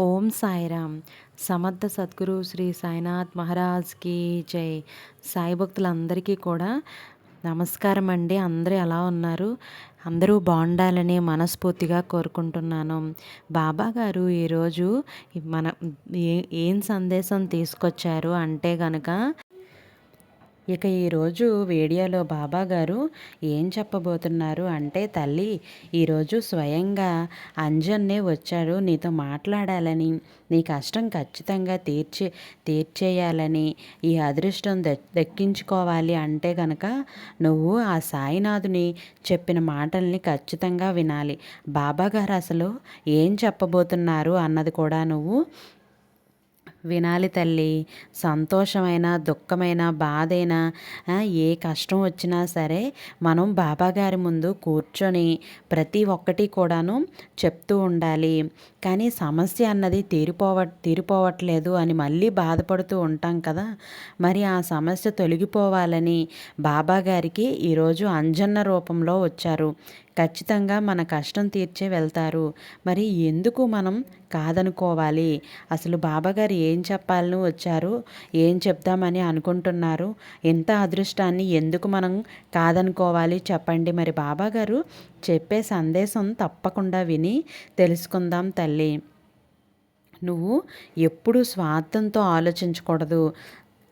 ఓం సాయిరామ్. సమర్థ సద్గురు శ్రీ సాయినాథ్ మహారాజ్కి జై. సాయి భక్తులందరికీ కూడా నమస్కారం అండి. అందరూ ఎలా ఉన్నారు? అందరూ బాగుండాలని మనస్ఫూర్తిగా కోరుకుంటున్నాను. బాబా గారు ఈరోజు మన ఏం సందేశం తీసుకొచ్చారు అంటే కనుక ఇక ఈరోజు వీడియోలో బాబా గారు ఏం చెప్పబోతున్నారు అంటే తల్లి ఈరోజు స్వయంగా అంజన్నే వచ్చాడు నీతో మాట్లాడాలని నీ కష్టం ఖచ్చితంగా తీర్చే తీర్చేయాలని ఈ అదృష్టం దక్కించుకోవాలి అంటే కనుక నువ్వు ఆ సాయినాథుని చెప్పిన మాటల్ని ఖచ్చితంగా వినాలి. బాబా గారు అసలు ఏం చెప్పబోతున్నారు అన్నది కూడా నువ్వు వినాలి తల్లి. సంతోషమైన దుఃఖమైన బాధైన ఏ కష్టం వచ్చినా సరే మనం బాబాగారి ముందు కూర్చొని ప్రతి ఒక్కటి కూడాను చెప్తూ ఉండాలి. కానీ సమస్య అన్నది తీరిపోవ తీరిపోవట్లేదు అని మళ్ళీ బాధపడుతూ ఉంటాం కదా. మరి ఆ సమస్య తొలగిపోవాలని బాబాగారికి ఈరోజు అంజన్న రూపంలో వచ్చారు. ఖచ్చితంగా మన కష్టం తీర్చే వెళ్తారు. మరి ఎందుకు మనం కాదనుకోవాలి? అసలు బాబాగారు ఏం చెప్పాలని వచ్చారు? ఏం చెప్దామని అనుకుంటున్నారు? ఇంత అదృష్టాన్ని ఎందుకు మనం కాదనుకోవాలి? చెప్పండి. మరి బాబాగారు చెప్పే సందేశం తప్పకుండా విని తెలుసుకుందాం తల్లి నువ్వు ఎప్పుడు స్వార్థంతో ఆలోచించకూడదు.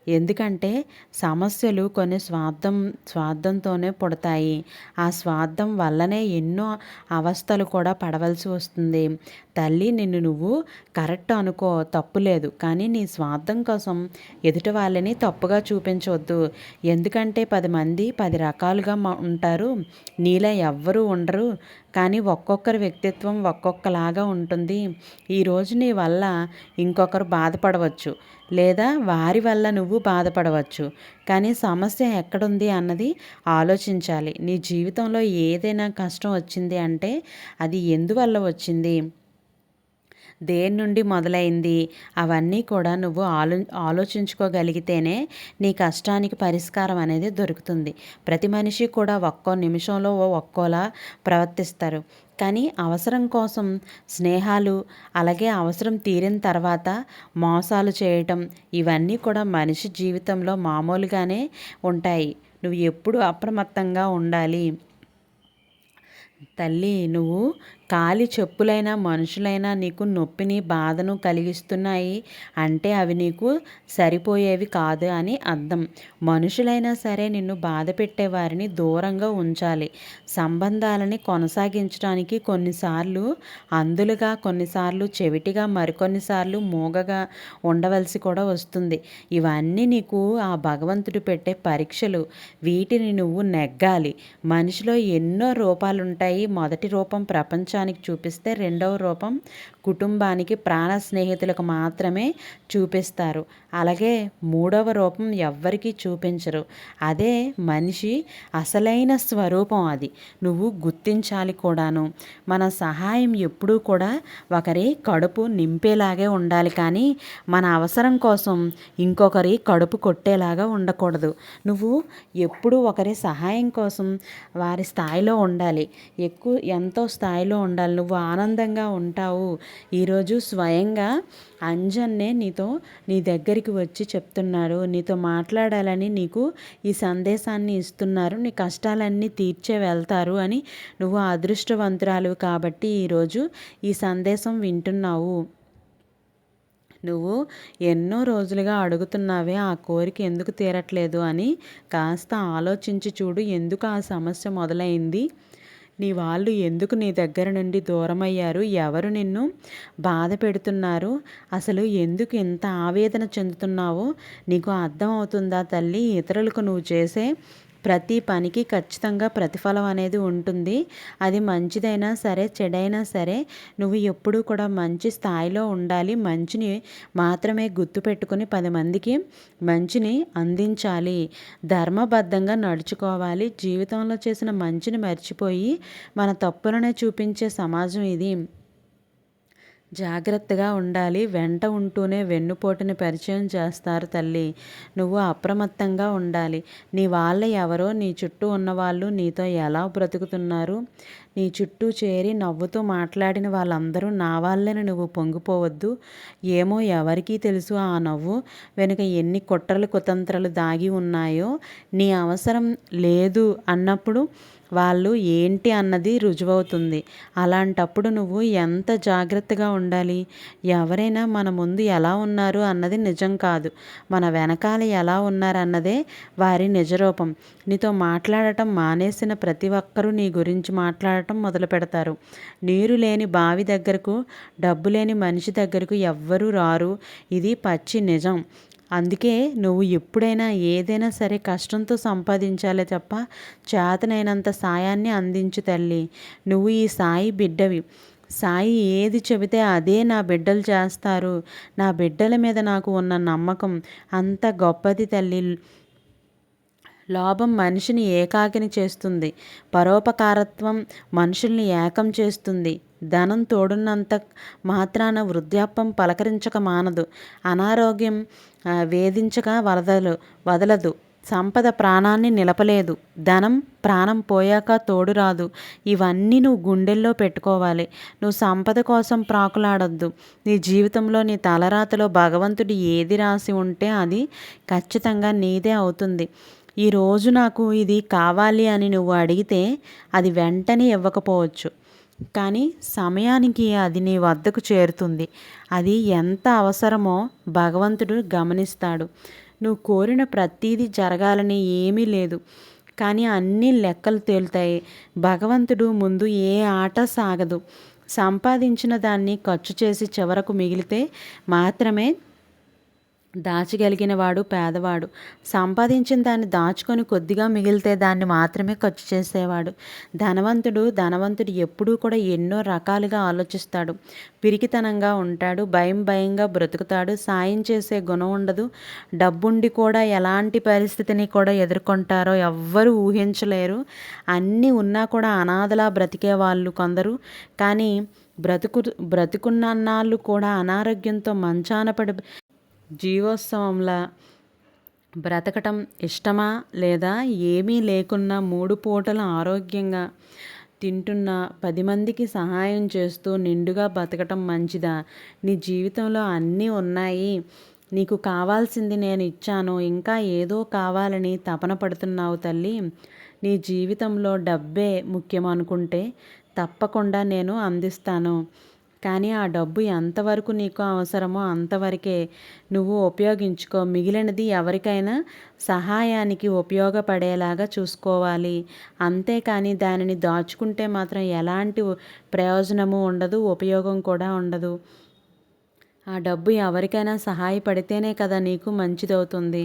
ఎందుకంటే సమస్యలు కొన్ని స్వార్థం స్వార్థంతోనే పుడతాయి. ఆ స్వార్థం వల్లనే ఎన్నో అవస్థలు కూడా పడవలసి వస్తుంది. తల్లి నిన్ను నువ్వు కరెక్ట్ అనుకో తప్పు లేదు. కానీ నీ స్వార్థం కోసం ఎదుటి వాళ్ళని తప్పుగా చూపించవద్దు ఎందుకంటే పది మంది పది రకాలుగా ఉంటారు. నీలా ఎవ్వరూ ఉండరు. కానీ ఒక్కొక్కరి వ్యక్తిత్వం ఒక్కొక్కలాగా ఉంటుంది. ఈరోజు నీ వల్ల ఇంకొకరు బాధపడవచ్చు. లేదా వారి వల్ల నువ్వు బాధపడవచ్చు. కానీ సమస్య ఎక్కడుంది అన్నది ఆలోచించాలి. నీ జీవితంలో ఏదైనా కష్టం వచ్చింది అంటే అది ఎందువల్ల వచ్చింది? దేని నుండి మొదలైంది? అవన్నీ కూడా నువ్వు ఆలో ఆలోచించుకోగలిగితేనే నీ కష్టానికి పరిష్కారం అనేది దొరుకుతుంది. ప్రతి మనిషి కూడా ఒక్కో నిమిషంలో ఒక్కోలా ప్రవర్తిస్తారు. కానీ అవసరం కోసం స్నేహాలు అలాగే అవసరం తీరిన తర్వాత మోసాలు చేయటం ఇవన్నీ కూడా మనిషి జీవితంలో మామూలుగానే ఉంటాయి. నువ్వు ఎప్పుడు అప్రమత్తంగా ఉండాలి. తల్లి నువ్వు కాలి చెప్పులైనా మనుషులైనా నీకు నొప్పిని బాధను కలిగిస్తున్నాయి అంటే అవి నీకు సరిపోయేవి కాదు అని అర్థం. మనుషులైనా సరే నిన్ను బాధ పెట్టేవారిని దూరంగా ఉంచాలి. సంబంధాలని కొనసాగించడానికి కొన్నిసార్లు అందులుగా కొన్నిసార్లు చెవిటిగా మరికొన్నిసార్లు మూగగా ఉండవలసి కూడా వస్తుంది. ఇవన్నీ నీకు ఆ భగవంతుడు పెట్టే పరీక్షలు. వీటిని నువ్వు నెగ్గాలి. మనిషిలో ఎన్నో రూపాలుంటాయి. మొదటి రూపం ప్రపంచం ప్రపంచానికి చూపిస్తే రెండవ రూపం కుటుంబానికి ప్రాణ స్నేహితులకు మాత్రమే చూపిస్తారు. అలాగే మూడవ రూపం ఎవ్వరికీ చూపించరు. అదే మనిషి అసలైన స్వరూపం అది. నువ్వు గుర్తించాలి కూడాను. మన సహాయం ఎప్పుడూ కూడా ఒకరి కడుపు నింపేలాగే ఉండాలి కానీ మన అవసరం కోసం ఇంకొకరి కడుపు కొట్టేలాగా ఉండకూడదు. నువ్వు ఎప్పుడూ ఒకరి సహాయం కోసం వారి స్థాయిలో ఉండాలి. ఎక్కువ ఎంతో స్థాయిలో ఉండాలి. నువ్వు ఆనందంగా ఉంటావు. ఈరోజు స్వయంగా అంజన్నే నీతో నీ దగ్గరికి వచ్చి చెప్తున్నారు నీతో మాట్లాడాలని నీకు ఈ సందేశాన్ని ఇస్తున్నారు. నీ కష్టాలన్నీ తీర్చే వెళ్తారు అని నువ్వు అదృష్టవంతురాలు కాబట్టి ఈరోజు ఈ సందేశం వింటున్నావు. నువ్వు ఎన్నో రోజులుగా అడుగుతున్నావే ఆ కోరిక ఎందుకు తీరట్లేదు అని కాస్త ఆలోచించి చూడు ఎందుకు ఆ సమస్య మొదలైంది? నీ వాళ్ళు ఎందుకు నీ దగ్గర నుండి దూరమయ్యారు? ఎవరు నిన్ను బాధ పెడుతున్నారు? అసలు ఎందుకు ఇంత ఆవేదన చెందుతున్నావో? నీకు అర్థం అవుతుందా తల్లి? ఇతరులకు నువ్వు చేసే ప్రతి పనికి ఖచ్చితంగా ప్రతిఫలం అనేది ఉంటుంది. అది మంచిదైనా సరే చెడైనా సరే నువ్వు ఎప్పుడూ కూడా మంచి స్థాయిలో ఉండాలి. మంచిని మాత్రమే గుర్తుపెట్టుకుని పది మందికి మంచిని అందించాలి. ధర్మబద్ధంగా నడుచుకోవాలి. జీవితంలో చేసిన మంచిని మర్చిపోయి మన తప్పులనే చూపించే సమాజం ఇది. జాగ్రత్తగా ఉండాలి. వెంట ఉంటూనే వెన్నుపోటుని పరిచయం చేస్తారు తల్లి. నువ్వు అప్రమత్తంగా ఉండాలి. నీ వాళ్ళ ఎవరో నీ చుట్టూ ఉన్నవాళ్ళు నీతో ఎలా బ్రతుకుతున్నారు? నీ చుట్టూ చేరి నవ్వుతూ మాట్లాడిన వాళ్ళందరూ నా వాళ్ళని నువ్వు పొంగిపోవద్దు. ఏమో ఎవరికీ తెలుసు ఆ నవ్వు. వెనుక ఎన్ని కుట్రలు కుతంత్రాలు దాగి ఉన్నాయో నీ అవసరం లేదు అన్నప్పుడు వాళ్ళు ఏంటి అన్నది రుజువవుతుంది. అలాంటప్పుడు నువ్వు ఎంత జాగ్రత్తగా ఉండాలి? ఎవరైనా మన ముందు ఎలా ఉన్నారు అన్నది నిజం కాదు. మన వెనకాల ఎలా ఉన్నారన్నదే వారి నిజరూపం. నీతో మాట్లాడటం మానేసిన ప్రతి ఒక్కరూ నీ గురించి మాట్లాడటం మొదలు పెడతారు. నీరు లేని బావి దగ్గరకు డబ్బు లేని మనిషి దగ్గరకు ఎవ్వరూ రారు. ఇది పచ్చి నిజం. అందుకే నువ్వు ఎప్పుడైనా ఏదైనా సరే కష్టంతో సంపాదించాలే తప్ప చేతనైనంత సాయాన్ని అందించు తల్లి. నువ్వు ఈ సాయి బిడ్డవి. సాయి ఏది చెబితే అదే నా బిడ్డలు చేస్తారు. నా బిడ్డల మీద నాకు ఉన్న నమ్మకం అంత గొప్పది తల్లి. లోభం మనిషిని ఏకాకిని చేస్తుంది. పరోపకారత్వం మనుషుల్ని ఏకం చేస్తుంది. ధనం తోడున్నంత మాత్రాన వృద్ధాప్యం పలకరించక మానదు. అనారోగ్యం వేధించక వరదలు వదలదు. సంపద ప్రాణాన్ని నిలపలేదు. ధనం ప్రాణం పోయాక తోడు రాదు ఇవన్నీ నువ్వు గుండెల్లో పెట్టుకోవాలి. నువ్వు సంపద కోసం ప్రాకులాడొద్దు. నీ జీవితంలో నీ తలరాతలో భగవంతుడు ఏది రాసి ఉంటే అది ఖచ్చితంగా నీదే అవుతుంది. ఈరోజు నాకు ఇది కావాలి అని నువ్వు అడిగితే అది వెంటనే ఇవ్వకపోవచ్చు. కానీ సమయానికి అది నీ వద్దకు చేరుతుంది. అది ఎంత అవసరమో భగవంతుడు గమనిస్తాడు. నువ్వు కోరిన ప్రతీది జరగాలని ఏమీ లేదు. కానీ అన్ని లెక్కలు తేలుతాయి. భగవంతుడు ముందు ఏ ఆట సాగదు. సంపాదించిన దాన్ని ఖర్చు చేసి చివరకు మిగిలితే మాత్రమే దాచగలిగిన వాడు పేదవాడు. సంపాదించిన దాన్ని దాచుకొని కొద్దిగా మిగిలితే దాన్ని మాత్రమే ఖర్చు చేసేవాడు. ధనవంతుడు ధనవంతుడు ఎప్పుడూ కూడా ఎన్నో రకాలుగా ఆలోచిస్తాడు. పిరికితనంగా ఉంటాడు భయం భయంగా బ్రతుకుతాడు. సాయం చేసే గుణం ఉండదు. డబ్బుండి కూడా ఎలాంటి పరిస్థితిని కూడా ఎదుర్కొంటారో ఎవ్వరూ ఊహించలేరు. అన్నీ ఉన్నా కూడా అనాథలా బ్రతికే వాళ్ళు కొందరు. కానీ బ్రతుకు బ్రతుకున్నన్నాళ్ళు కూడా అనారోగ్యంతో మంచాన పడి జీవోత్సవంలా బ్రతకటం ఇష్టమా లేదా ఏమీ లేకున్నా మూడు పూటల ఆరోగ్యంగా తింటున్న పది మందికి సహాయం చేస్తూ నిండుగా బతకటం మంచిదా? నీ జీవితంలో అన్నీ ఉన్నాయి. నీకు కావాల్సింది నేను ఇచ్చాను. ఇంకా ఏదో కావాలని తపన పడుతున్నావు తల్లి. నీ జీవితంలో డబ్బే ముఖ్యం అనుకుంటే తప్పకుండా నేను అందిస్తాను. కానీ ఆ డబ్బు ఎంతవరకు నీకు అవసరమో అంతవరకే నువ్వు ఉపయోగించుకో. మిగిలినది ఎవరికైనా సహాయానికి ఉపయోగపడేలాగా చూసుకోవాలి. అంతేకాని దానిని దాచుకుంటే మాత్రం ఎలాంటి ప్రయోజనము ఉండదు ఉపయోగం కూడా ఉండదు. ఆ డబ్బు ఎవరికైనా సహాయపడితేనే కదా నీకు మంచిదవుతుంది.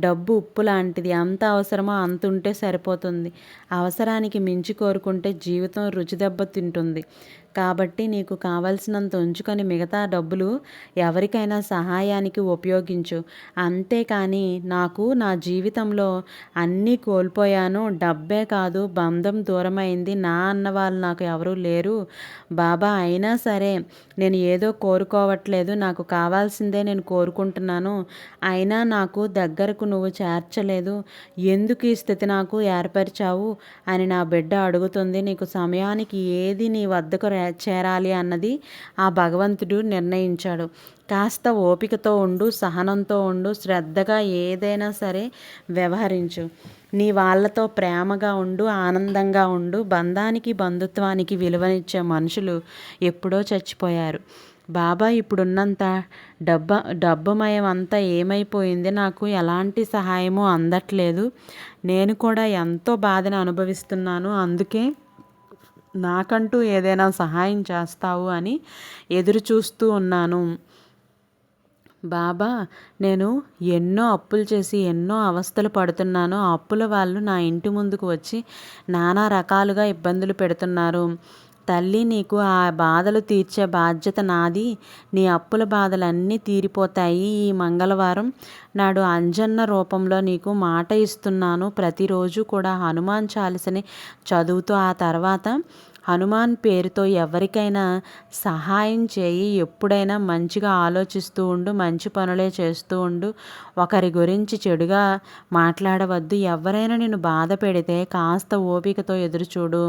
డబ్బు ఉప్పు లాంటిది అంత అవసరమో అంత ఉంటే సరిపోతుంది. అవసరానికి మించి కోరుకుంటే జీవితం రుచిదెబ్బ తింటుంది కాబట్టి నీకు కావలసినంత ఉంచుకొని మిగతా డబ్బులు ఎవరికైనా సహాయానికి ఉపయోగించు. అంతేకాని నాకు నా జీవితంలో అన్నీ కోల్పోయాను. డబ్బే కాదు బంధం దూరమైంది. నా అన్న వాళ్ళు నాకు ఎవరూ లేరు. బాబా అయినా సరే నేను ఏదో కోరుకోవట్లేదు. నాకు కావాల్సిందే నేను కోరుకుంటున్నాను. అయినా నాకు దగ్గరకు నువ్వు చేర్చలేదు. ఎందుకు ఈ స్థితి నాకు ఏర్పరిచావు అని నా బిడ్డ అడుగుతుంది. నీకు సమయానికి ఏది నీ వద్దకు చేరాలి అన్నది ఆ భగవంతుడు నిర్ణయించాడు. కాస్త ఓపికతో ఉండు సహనంతో ఉండు శ్రద్ధగా ఏదైనా సరే వ్యవహరించు. నీ వాళ్ళతో ప్రేమగా ఉండు ఆనందంగా ఉండు బంధానికి బంధుత్వానికి విలువనిచ్చే మనుషులు ఎప్పుడో చచ్చిపోయారు. బాబా ఇప్పుడున్నంత డబ్బ డబ్బమయం అంతా ఏమైపోయింది? నాకు ఎలాంటి సహాయము అందట్లేదు. నేను కూడా ఎంతో బాధను అనుభవిస్తున్నాను. అందుకే నాకంటూ ఏదైనా సహాయం చేస్తావు అని ఎదురు చూస్తూ ఉన్నాను. బాబా నేను ఎన్నో అప్పులు చేసి ఎన్నో అవస్థలు పడుతున్నాను. అప్పుల వాళ్ళు నా ఇంటి ముందుకు వచ్చి నానా రకాలుగా ఇబ్బందులు పెడుతున్నారు. తల్లి నీకు ఆ బాధలు తీర్చే బాధ్యత నాది. నీ అప్పుల బాధలన్నీ తీరిపోతాయి ఈ మంగళవారం నాడు అంజన్న రూపంలో నీకు మాట ఇస్తున్నాను. ప్రతిరోజు కూడా హనుమాన్ చాలిసని చదువుతూ ఆ తర్వాత హనుమాన్ పేరుతో ఎవరికైనా సహాయం చేయి. ఎప్పుడైనా మంచిగా ఆలోచిస్తూ ఉండు మంచి పనులే చేస్తూ ఉండు. ఒకరి గురించి చెడుగా మాట్లాడవద్దు. ఎవరైనా నేను బాధ పెడితే కాస్త ఓపికతో ఎదురుచూడు.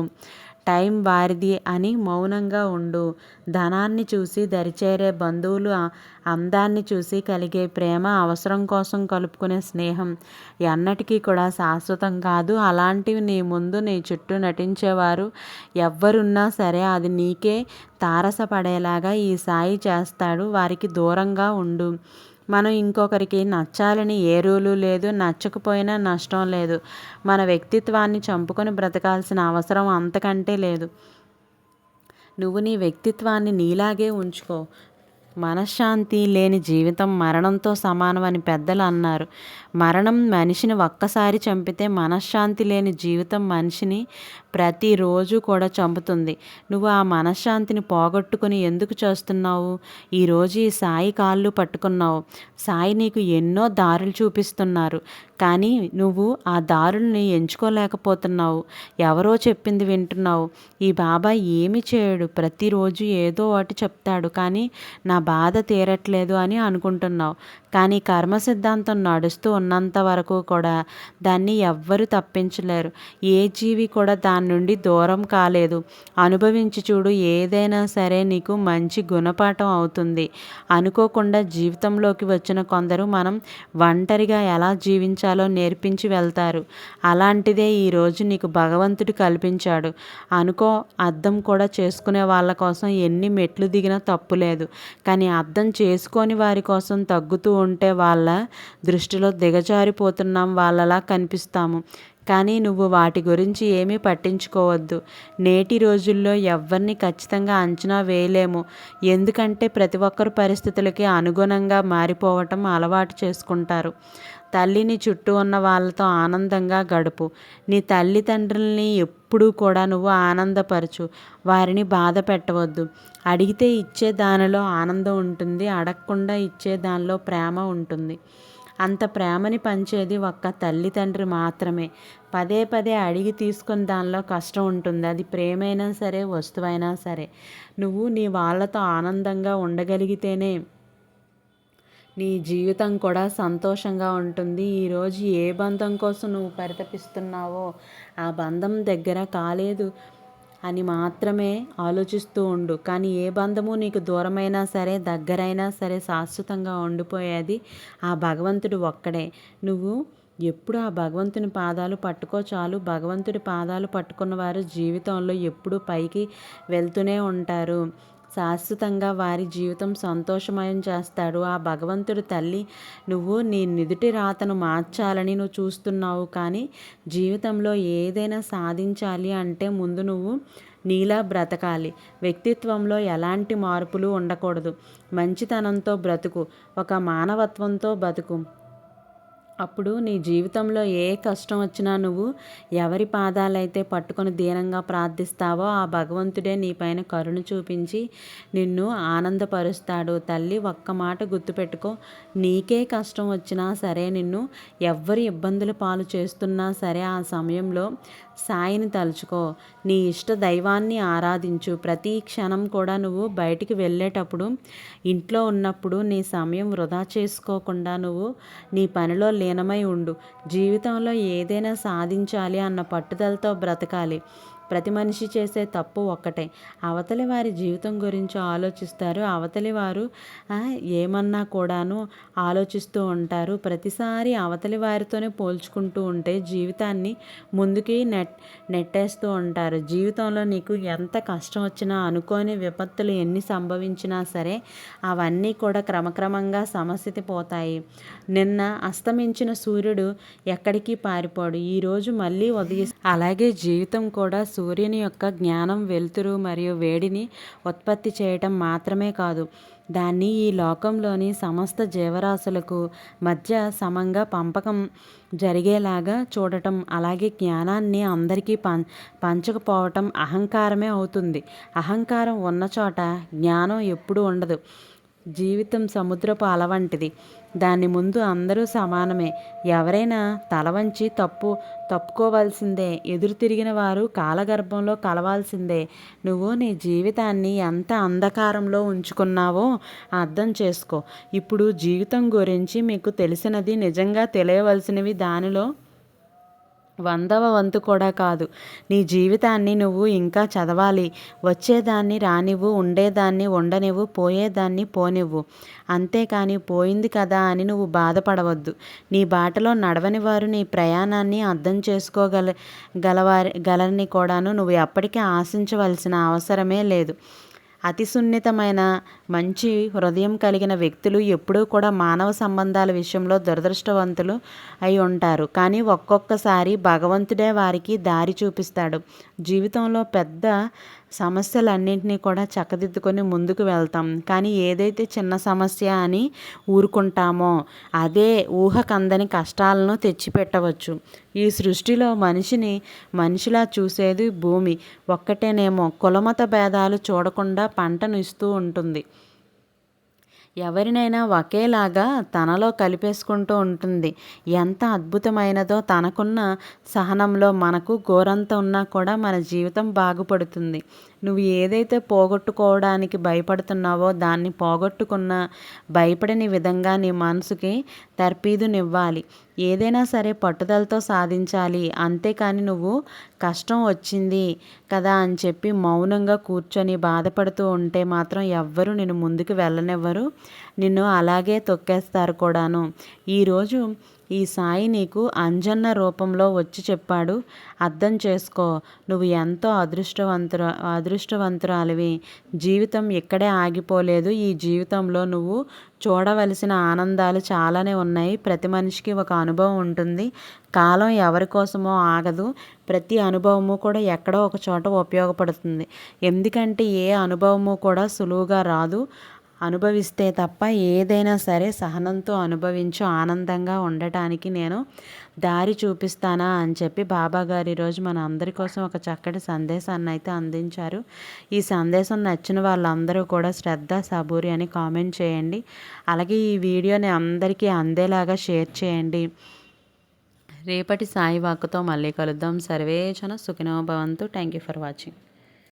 టైం వారిది అని మౌనంగా ఉండు. ధనాన్ని చూసి దరిచేరే బంధువులు అందాన్ని చూసి కలిగే ప్రేమ అవసరం కోసం కలుపుకునే స్నేహం ఎన్నటికీ కూడా శాశ్వతం కాదు. అలాంటివి నీ ముందు నీ చుట్టూ నటించేవారు ఎవ్వరున్నా సరే అది నీకే తారసపడేలాగా ఈ సాయి చేస్తాడు. వారికి దూరంగా ఉండు. మనం ఇంకొకరికి నచ్చాలని ఏ రూలు లేదు నచ్చకపోయినా నష్టం లేదు. మన వ్యక్తిత్వాన్ని చంపుకొని బ్రతకాల్సిన అవసరం అంతకంటే లేదు. నువ్వు నీ వ్యక్తిత్వాన్ని నీలాగే ఉంచుకో. మనశ్శాంతి లేని జీవితం మరణంతో సమానం అని పెద్దలు అన్నారు. మరణం మనిషిని ఒక్కసారి చంపితే మనశ్శాంతి లేని జీవితం మనిషిని ప్రతిరోజు కూడా చంపుతుంది. నువ్వు ఆ మనశ్శాంతిని పోగొట్టుకుని ఎందుకు చేస్తున్నావు? ఈరోజు ఈ సాయి కాళ్ళు పట్టుకున్నావు. సాయి నీకు ఎన్నో దారులు చూపిస్తున్నారు. కానీ నువ్వు ఆ దారుల్ని ఎంచుకోలేకపోతున్నావు. ఎవరో చెప్పింది వింటున్నావు. ఈ బాబా ఏమి చేయడు? ప్రతిరోజు ఏదో ఒకటి చెప్తాడు. కానీ నా బాధ తీరట్లేదు అని అనుకుంటున్నావు. కానీ కర్మ సిద్ధాంతం నడుస్తూ ఉన్నంత వరకు కూడా దాన్ని ఎవ్వరు తప్పించలేరు. ఏ జీవి కూడా దాని నుండి దూరం కాలేదు. అనుభవించి చూడు ఏదైనా సరే నీకు మంచి గుణపాఠం అవుతుంది. అనుకోకుండా జీవితంలోకి వచ్చిన కొందరు మనం ఒంటరిగా ఎలా జీవించాలో నేర్పించి వెళ్తారు. అలాంటిదే ఈరోజు నీకు భగవంతుడు కల్పించాడు. అనుకో అర్థం కూడా చేసుకునే వాళ్ళ కోసం ఎన్ని మెట్లు దిగినా తప్పు లేదు. కానీ అర్థం చేసుకొని వారి కోసం తగ్గుతూ ఉంటే వాళ్ళ దృష్టిలో దిగజారిపోతున్నాం వాళ్ళలా కనిపిస్తాము. కానీ నువ్వు వాటి గురించి ఏమీ పట్టించుకోవద్దు. నేటి రోజుల్లో ఎవరిని ఖచ్చితంగా అంచనా వేయలేము. ఎందుకంటే ప్రతి ఒక్కరు పరిస్థితులకి అనుగుణంగా మారిపోవటం అలవాటు చేసుకుంటారు. తల్లిని చుట్టూ ఉన్న వాళ్ళతో ఆనందంగా గడుపు. నీ తల్లిదండ్రుల్ని ఎప్పుడూ కూడా నువ్వు ఆనందపరచు. వారిని బాధ పెట్టవద్దు. అడిగితే ఇచ్చే దానిలో ఆనందం ఉంటుంది. అడగకుండా ఇచ్చే దానిలో ప్రేమ ఉంటుంది. అంత ప్రేమని పంచేది ఒక్క తల్లి తండ్రి మాత్రమే. పదే పదే అడిగి తీసుకుని దానిలో కష్టం ఉంటుంది. అది ప్రేమైనా సరే వస్తువైనా సరే. నువ్వు నీ వాళ్ళతో ఆనందంగా ఉండగలిగితేనే నీ జీవితం కూడా సంతోషంగా ఉంటుంది. ఈరోజు ఏ బంధం కోసం నువ్వు పరితపిస్తున్నావో ఆ బంధం దగ్గర కాలేదు. అని మాత్రమే ఆలోచిస్తూ ఉండు. కానీ ఏ బంధము నీకు దూరమైనా సరే దగ్గరైనా సరే శాశ్వతంగా ఉండిపోయేది ఆ భగవంతుడు ఒక్కడే. నువ్వు ఎప్పుడు ఆ భగవంతుని పాదాలు పట్టుకో చాలు. భగవంతుడి పాదాలు పట్టుకున్న వారు జీవితంలో ఎప్పుడూ పైకి వెళ్తూనే ఉంటారు. శాశ్వతంగా వారి జీవితం సంతోషమయం చేస్తాడు. ఆ భగవంతుడు తల్లి నువ్వు నీ నిదుటి రాతను మార్చాలని నువ్వు చూస్తున్నావు. కానీ జీవితంలో ఏదైనా సాధించాలి అంటే ముందు నువ్వు నీలా బ్రతకాలి. వ్యక్తిత్వంలో ఎలాంటి మార్పులు ఉండకూడదు. మంచితనంతో బ్రతుకు. ఒక మానవత్వంతో బతుకు. అప్పుడు నీ జీవితంలో ఏ కష్టం వచ్చినా నువ్వు ఎవరి పాదాలైతే పట్టుకొని దీనంగా ప్రార్థిస్తావో ఆ భగవంతుడే నీ పైన కరుణ చూపించి నిన్ను ఆనందపరుస్తాడు. తల్లి ఒక్క మాట గుర్తుపెట్టుకో. నీకే కష్టం వచ్చినా సరే నిన్ను ఎవ్వరి ఇబ్బందుల పాలు చేస్తున్నా సరే ఆ సమయంలో సాయిని తలుచుకో. నీ ఇష్ట దైవాన్ని ఆరాధించు. ప్రతి క్షణం కూడా నువ్వు బయటికి వెళ్ళేటప్పుడు ఇంట్లో ఉన్నప్పుడు నీ సమయం వృధా చేసుకోకుండా నువ్వు నీ పనిలో లీనమై ఉండు. జీవితంలో ఏదైనా సాధించాలి అన్న పట్టుదలతో బ్రతకాలి. ప్రతి మనిషి చేసే తప్పు ఒక్కటే. అవతలి వారి జీవితం గురించి ఆలోచిస్తారు. అవతలి వారు ఏమన్నా కూడాను ఆలోచిస్తూ ఉంటారు. ప్రతిసారి అవతలి వారితోనే పోల్చుకుంటూ ఉంటే జీవితాన్ని ముందుకి నెట్ నెట్టేస్తూ ఉంటారు. జీవితంలో నీకు ఎంత కష్టం వచ్చినా అనుకోని విపత్తులు ఎన్ని సంభవించినా సరే అవన్నీ కూడా క్రమక్రమంగా సమస్థితి పోతాయి. నిన్న అస్తమించిన సూర్యుడు ఎక్కడికి పారిపోడు? ఈరోజు మళ్ళీ ఉదయి అలాగే జీవితం కూడా సూర్యుని యొక్క జ్ఞానం వెలుతురు మరియు వేడిని ఉత్పత్తి చేయటం మాత్రమే కాదు దాన్ని ఈ లోకంలోని సమస్త జీవరాశులకు మధ్య సమంగా పంపకం జరిగేలాగా చూడటం అలాగే జ్ఞానాన్ని అందరికీ పం పంచకపోవటం అహంకారమే అవుతుంది. అహంకారం ఉన్న చోట జ్ఞానం ఎప్పుడూ ఉండదు. జీవితం సముద్రపు అల వంటిది. దాని ముందు అందరూ సమానమే. ఎవరైనా తల వంచి తప్పు తప్పుకోవాల్సిందే. ఎదురు తిరిగిన వారు కాలగర్భంలో కలవాల్సిందే. నువ్వు నీ జీవితాన్ని ఎంత అంధకారంలో ఉంచుకున్నావో అర్థం చేసుకో. ఇప్పుడు జీవితం గురించి మీకు తెలిసినది నిజంగా తెలియవలసినవి దానిలో వందవ వంతు కూడా కాదు. నీ జీవితాన్ని నువ్వు ఇంకా చదవాలి. వచ్చేదాన్ని రానివ్వు ఉండేదాన్ని ఉండనివ్వు పోయేదాన్ని పోనివ్వు. అంతేకాని పోయింది కదా అని నువ్వు బాధపడవద్దు. నీ బాటలో నడవని వారు నీ ప్రయాణాన్ని అర్థం చేసుకోగల గలవారి గలని కూడాను నువ్వు ఎప్పటికీ ఆశించవలసిన అవసరమే లేదు. అతి సున్నితమైన మంచి హృదయం కలిగిన వ్యక్తులు ఎప్పుడూ కూడా మానవ సంబంధాల విషయంలో దురదృష్టవంతులు అయి ఉంటారు. కానీ ఒక్కొక్కసారి భగవంతుడే వారికి దారి చూపిస్తాడు. జీవితంలో పెద్ద సమస్యలన్నింటినీ కూడా చక్కదిద్దుకొని ముందుకు వెళ్తాం. కానీ ఏదైతే చిన్న సమస్య అని ఊరుకుంటామో అదే ఊహకందని కష్టాలను తెచ్చిపెట్టవచ్చు. ఈ సృష్టిలో మనిషిని మనిషిలా చూసేది భూమి. ఒక్కటేనేమో కులమత భేదాలు చూడకుండా పంటను ఇస్తూ ఉంటుంది. ఎవరినైనా ఒకేలాగా తనలో కలిపేసుకుంటూ ఉంటుంది. ఎంత అద్భుతమైనదో తనకున్న సహనంలో మనకు గోరంత ఉన్నా కూడా మన జీవితం బాగుపడుతుంది. నువ్వు ఏదైతే పోగొట్టుకోవడానికి భయపడుతున్నావో దాన్ని పోగొట్టుకున్న భయపడని విధంగా నీ మనసుకి తర్పీదునివ్వాలి. ఏదైనా సరే పట్టుదలతో సాధించాలి. అంతేకాని నువ్వు కష్టం వచ్చింది కదా అని చెప్పి మౌనంగా కూర్చొని బాధపడుతూ ఉంటే మాత్రం ఎవ్వరూ నేను ముందుకు వెళ్ళనివ్వరు. నిన్ను అలాగే తొక్కేస్తారు కూడాను. ఈరోజు ఈ సాయి నీకు అంజన్న రూపంలో వచ్చి చెప్పాడు. అర్థం చేసుకో. నువ్వు ఎంతో అదృష్టవంతుర అదృష్టవంతురాలివి. జీవితం ఇక్కడే ఆగిపోలేదు. ఈ జీవితంలో నువ్వు చూడవలసిన ఆనందాలు చాలానే ఉన్నాయి. ప్రతి మనిషికి ఒక అనుభవం ఉంటుంది. కాలం ఎవరి కోసమో ఆగదు. ప్రతి అనుభవము కూడా ఎక్కడో ఒక చోట ఉపయోగపడుతుంది. ఎందుకంటే ఏ అనుభవము కూడా సులువుగా రాదు. అనుభవిస్తే తప్ప ఏదైనా సరే సహనంతో అనుభవించు ఆనందంగా ఉండటానికి నేను దారి చూపిస్తానా అని చెప్పి బాబాగారు ఈరోజు మన అందరి కోసం ఒక చక్కటి సందేశాన్ని అయితే అందించారు. ఈ సందేశం నచ్చిన వాళ్ళందరూ కూడా శ్రద్ధ సబూరి అని కామెంట్ చేయండి. అలాగే ఈ వీడియోని అందరికీ అందేలాగా షేర్ చేయండి. రేపటి సాయి వాక్కుతో మళ్ళీ కలుద్దాం. సర్వేచన సుఖినో భవంతు. Thank you for watching